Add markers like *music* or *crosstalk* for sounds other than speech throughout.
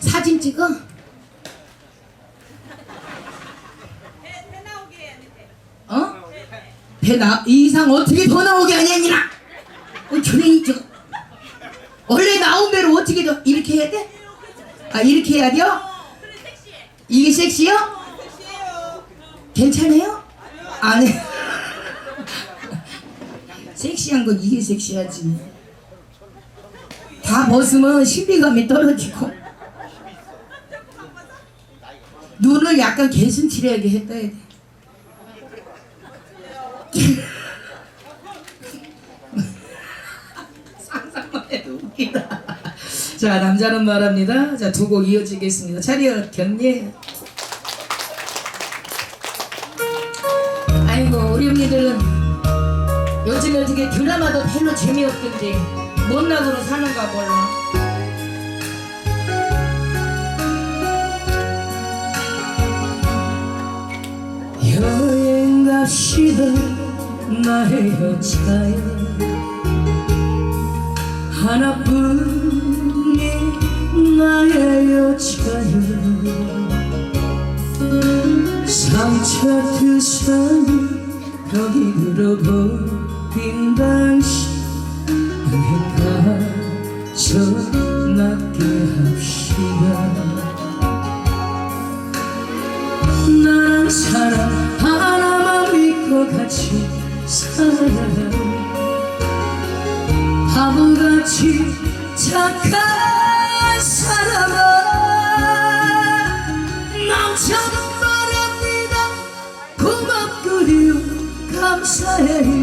사진 찍어? 어? 배나 이상 어떻게 더 나오게 하냐니라. 어, 조용히 찍어. 원래 나온 대로 어떻게 더 이렇게 해야 돼? 아 이렇게 해야 돼요? 이게 섹시요? 괜찮아요? 안 해. *laughs* 섹시한 건 이게 섹시하지. 다 벗으면 신비감이 떨어지고 눈을 약간 개슴츠레하게 했다 해야 돼. *laughs* 상상만 해도 웃기다. 자 남자는 말합니다. 자 두 곡 이어지겠습니다. 차리어 경례. 아이고 우리 언니들은 요즘 어떻게 드라마도 별로 재미없던지 못나으로 사는가 몰라. 여행 갑시다 나의 여자여 하나뿐인 나의 여자여 상처 투성이 벽이 들어버린 당신 바보같이 착한 사람아 남자는 말합니다. 고맙고요. 감사해요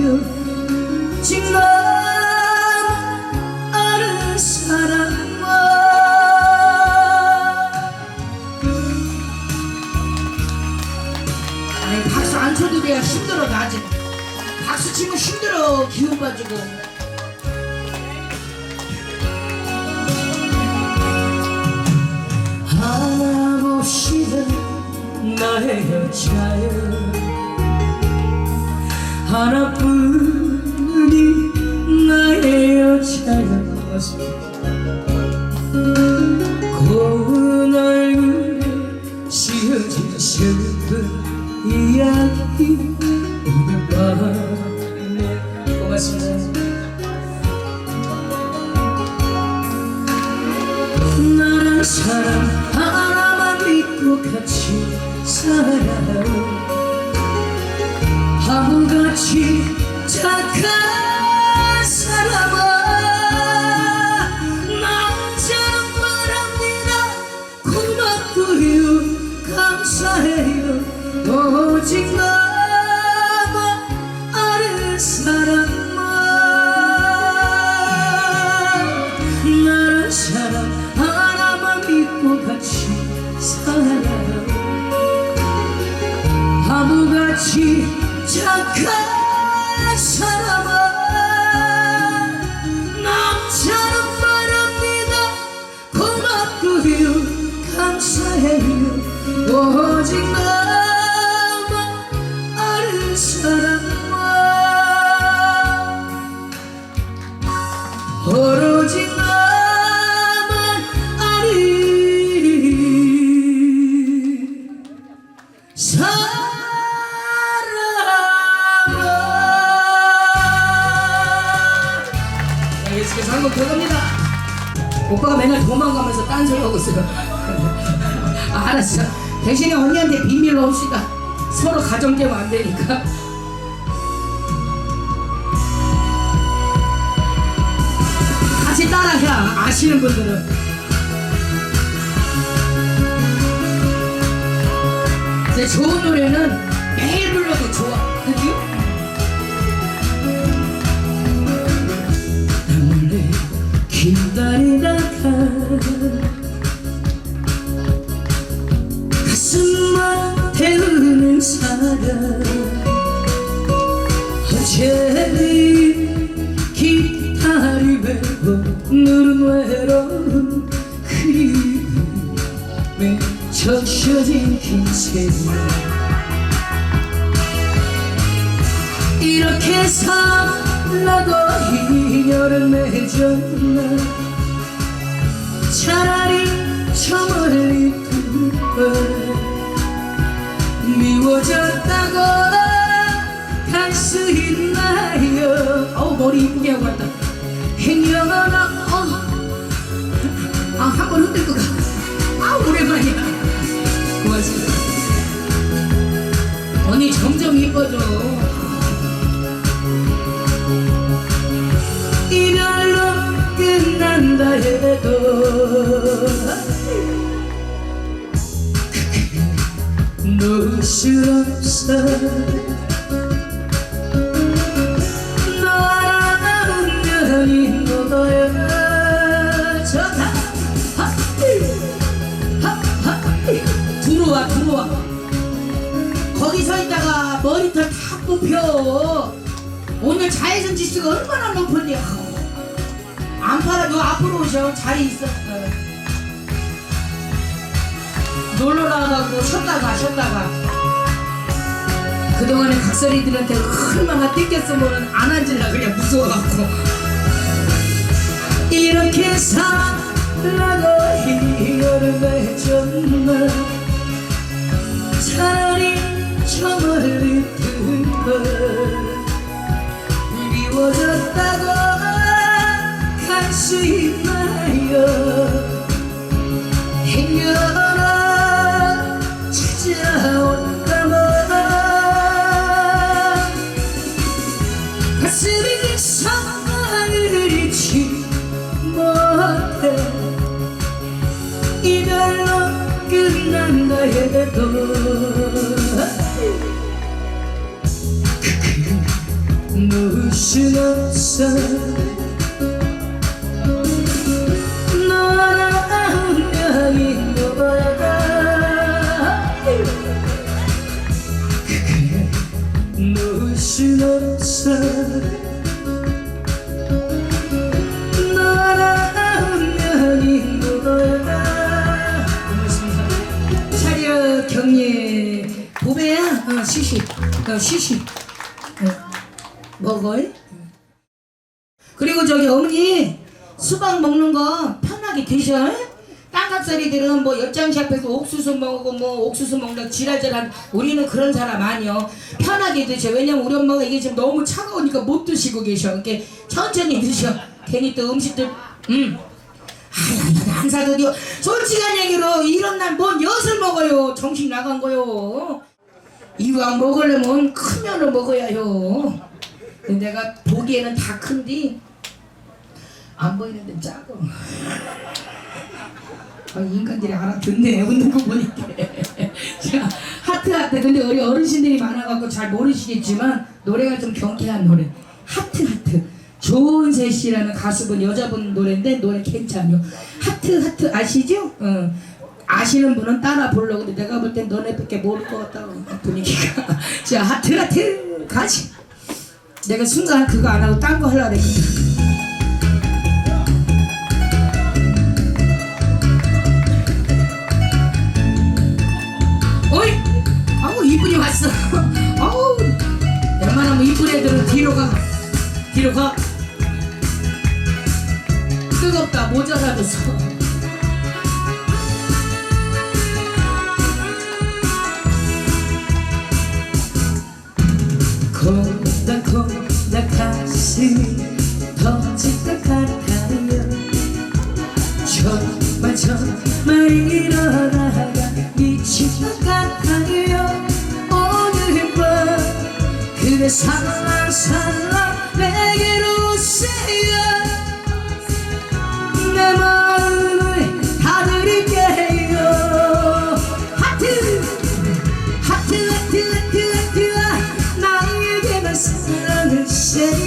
나의 여 대신에 언니한테 비밀로 합시다. 서로 가정 깨면 안 되니까. 같이 따라해 아시는 분들은. 제 좋은 노래는 매일 불러도 좋아. 그죠? 이렇게 살라고 인연을 맺었나 차라리 저 멀리 두고 미워졌다고 할 수 있나요 어우 머리 이쁘게 하고 왔다 행여나 어. 아, 한 번 흔들고 가. 아, 오랜만이야. 이뻐져. 이별로 끝난다 해도 놓을 수 없어 오늘 자외선 지수가 얼마나 높은데 안 팔아 너 앞으로 오셔. 자리 있어. 어. 놀러 나가고 쉬었다가 쉬었다가. 그동안에 각설이들한테 얼마나 땡겼으면 안 앉으려 그냥 무서워갖고. 이렇게 살라고 이거를 맺었나? 차라리 저 멀리 미워졌다고 할 수 있나요? 행여나 찾아온다면 가슴이 사랑을 잊지 못해. 이별로 끝난다 해도 놓을 순 없어 너랑 운명이 너야 놓을 순 없어 너랑 운명이 너야 고맙습니다 차려 경례 보배야 어 시시 어 시시 어, 먹어요 그리고 저기 어머니 수박 먹는 거 편하게 드셔? 땅각살이들은 뭐 옆장시 앞에서 옥수수 먹고 뭐 옥수수 먹는 지랄지랄 우리는 그런 사람 아니요. 편하게 드셔. 왜냐면 우리 엄마가 이게 지금 너무 차가우니까 못 드시고 계셔. 이렇게 천천히 드셔. 괜히 또 음식들 음. 아야 안 사드려 솔직한 얘기로 이런 날 뭔 엿을 먹어요. 정신 나간 거요. 이왕 먹으려면 큰 면을 먹어야요 내가 보기에는 다 큰디? 안 보이는데 작아 아, 인간들이 알아듣네. 웃는 거 보니까. 자 하트 하트. 근데 우리 어르신들이 많아갖고 잘 모르시겠지만 노래가 좀 경쾌한 노래. 하트 하트. 조은세 씨라는 가수분 여자분 노래인데 노래 괜찮요. 하트 하트. 아시죠? 어. 아시는 분은 따라 불러 근데 내가 볼 땐 너네밖에 모를 것 같다고 분위기가. 자 하트 하트. 가지 내가 순간 그거 안 하고 딴 거 하려고 했거든. 어이! 아우 이쁜이 왔어. *laughs* 아우 웬만하면 이쁜 애들은 뒤로 가. 뒤로 가. 뜨겁다 모자라졌어 콩닥콩 *laughs* 닥 가슴이 터질 것 같아요 정말 정말 일어나가 미칠 것 같아요 오늘 밤 그대 살랑살랑 내게로 오세요 내 마음을 다 드릴게요 하트 하트 하트 하트 하트 나에게만 사랑을 주세요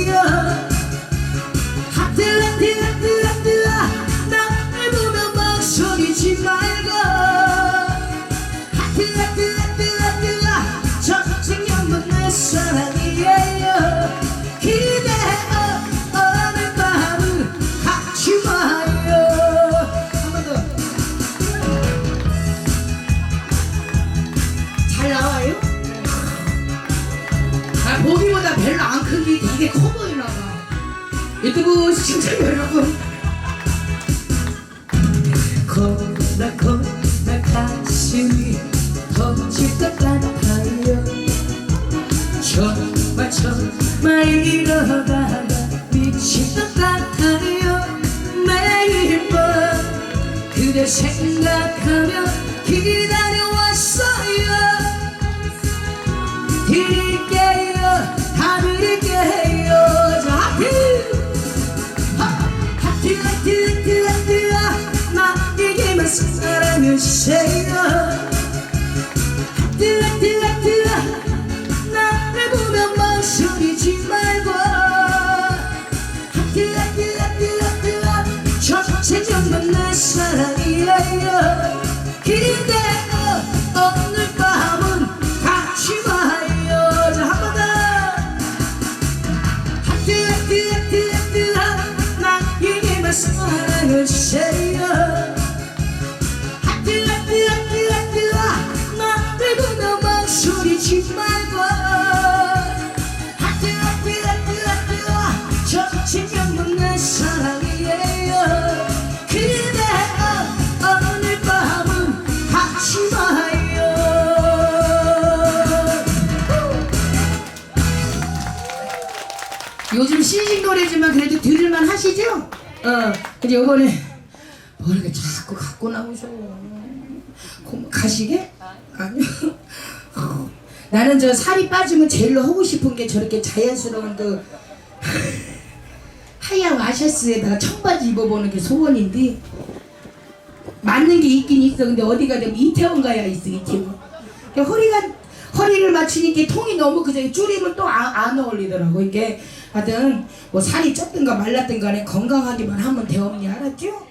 유튜브 시청자 여러분. 쌓고 나 가슴이 터질 것 같아요 정말 정말 이러다가 미칠 것 같아요 매일 밤 그대 생각하며 기다려 그대 노래지만 그래도 들을만 하시죠? 어, 근데 요번에 뭐 이렇게 자꾸 갖고 나오셔. 고- 가시게? 아니요. 어, *laughs* 나는 저 살이 빠지면 제일 하고 싶은 게 저렇게 자연스러운 그 *laughs* 하얀 와셔스에다가 청바지 입어보는 게 소원인데 맞는 게 있긴 있어. 근데 어디 가면 이태원 가야 있어 이태원. 허리가 허리를 맞추니까 통이 너무 그저 줄이면 또 안 어울리더라고. 이게 하여튼 뭐 살이 쪘든가 말랐든 간에 건강하기만 하면 되옵니 알았죠?